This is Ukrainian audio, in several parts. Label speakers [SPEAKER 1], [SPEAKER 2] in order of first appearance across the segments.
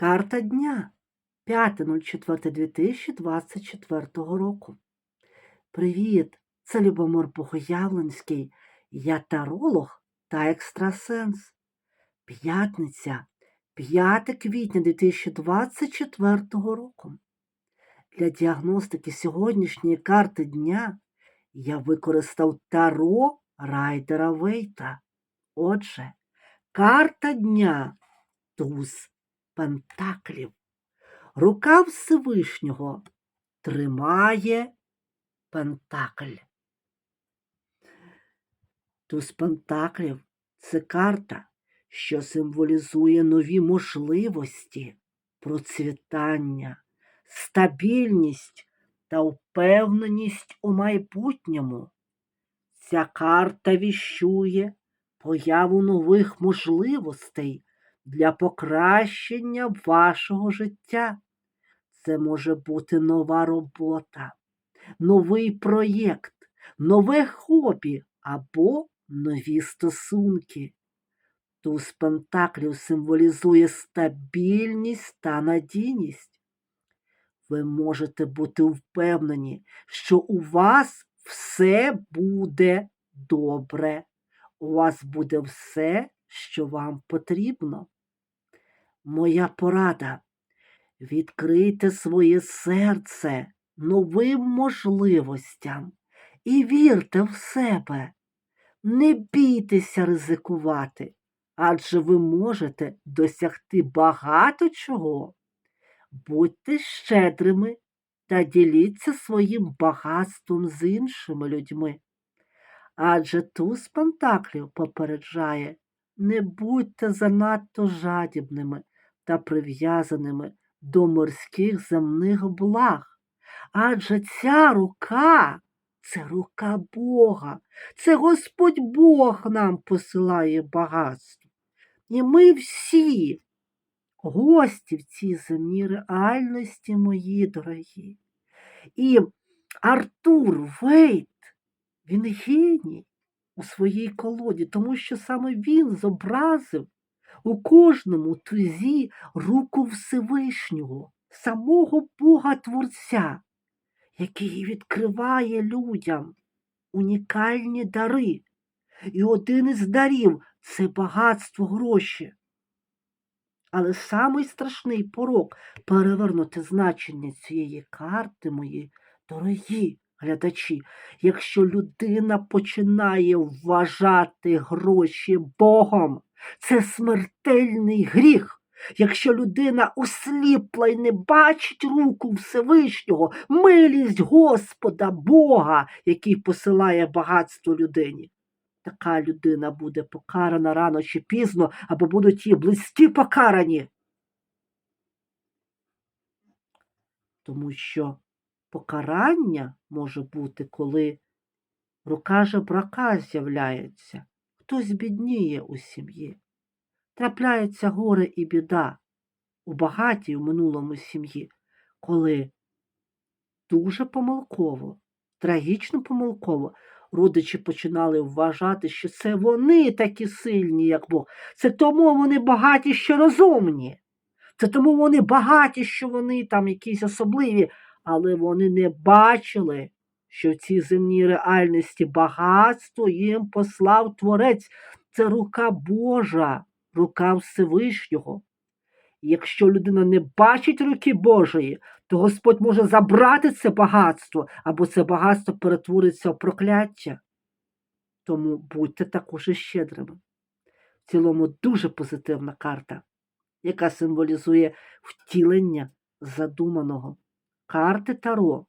[SPEAKER 1] Карта дня 5.04.2024 року. Привіт! Це Любомир Богоявленський. Я таролог та екстрасенс. П'ятниця 5 квітня 2024 року. Для діагностики сьогоднішньої карти дня я використав таро Райдера Вейта. Отже, карта дня туз пентаклів. Рука Всевишнього тримає пентакль. Туз пентаклів це карта, що символізує нові можливості, процвітання, стабільність та впевненість у майбутньому. Ця карта віщує появу нових можливостей для покращення вашого життя. Це може бути нова робота, новий проєкт, нове хобі або нові стосунки. Туз пентаклів символізує стабільність та надійність. Ви можете бути впевнені, що у вас все буде добре. У вас буде все, що вам потрібно. Моя порада. Відкрийте своє серце новим можливостям і вірте в себе. Не бійтеся ризикувати, адже ви можете досягти багато чого. Будьте щедрими та діліться своїм багатством з іншими людьми. Адже туз пентаклів попереджає, не будьте занадто жадібними та прив'язаними до морських земних благ. Адже ця рука це рука Бога, це Господь Бог нам посилає багатство. І ми всі гості в цій земній реальності, мої дорогі. І Артур Вейт, він геній у своїй колоді, тому що саме він зобразив у кожному тузі руку Всевишнього, самого Бога Творця, який відкриває людям унікальні дари. І один із дарів це багатство гроші. Але самий страшний порок перевернути значення цієї карти, мої дорогі глядачі, якщо людина починає вважати гроші Богом, це смертельний гріх. Якщо людина осліпла і не бачить руку Всевишнього, милість Господа Бога, який посилає багатство людині. Така людина буде покарана рано чи пізно, або будуть її близькі покарані. Тому що покарання може бути, коли рука жебрака з'являється, хтось бідніє у сім'ї. Трапляється горе і біда у багатій у минулому сім'ї, коли дуже помилково, трагічно помилково родичі починали вважати, що це вони такі сильні, як Бог. Це тому вони багаті, що розумні. Це тому вони багаті, що вони там якісь особливі, але вони не бачили, що в цій земній реальності багатство їм послав Творець. Це рука Божа, рука Всевишнього. Якщо людина не бачить руки Божої, то Господь може забрати це багатство, або це багатство перетвориться в прокляття. Тому будьте також щедрими. В цілому дуже позитивна карта, яка символізує втілення задуманого. Карти Таро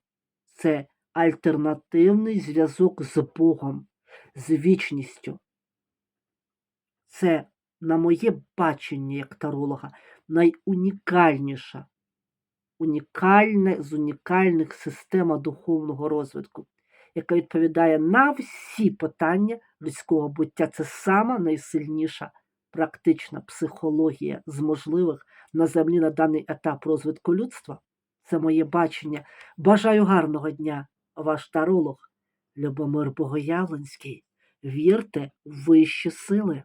[SPEAKER 1] це альтернативний зв'язок з Богом, з вічністю. Це, на моє бачення як таролога, найунікальніша, унікальна з унікальних система духовного розвитку, яка відповідає на всі питання людського буття. Це сама найсильніша практична психологія з можливих на землі на даний етап розвитку людства. Це моє бачення. Бажаю гарного дня, ваш таролог Любомир Богоявленський. Вірте в вищі сили.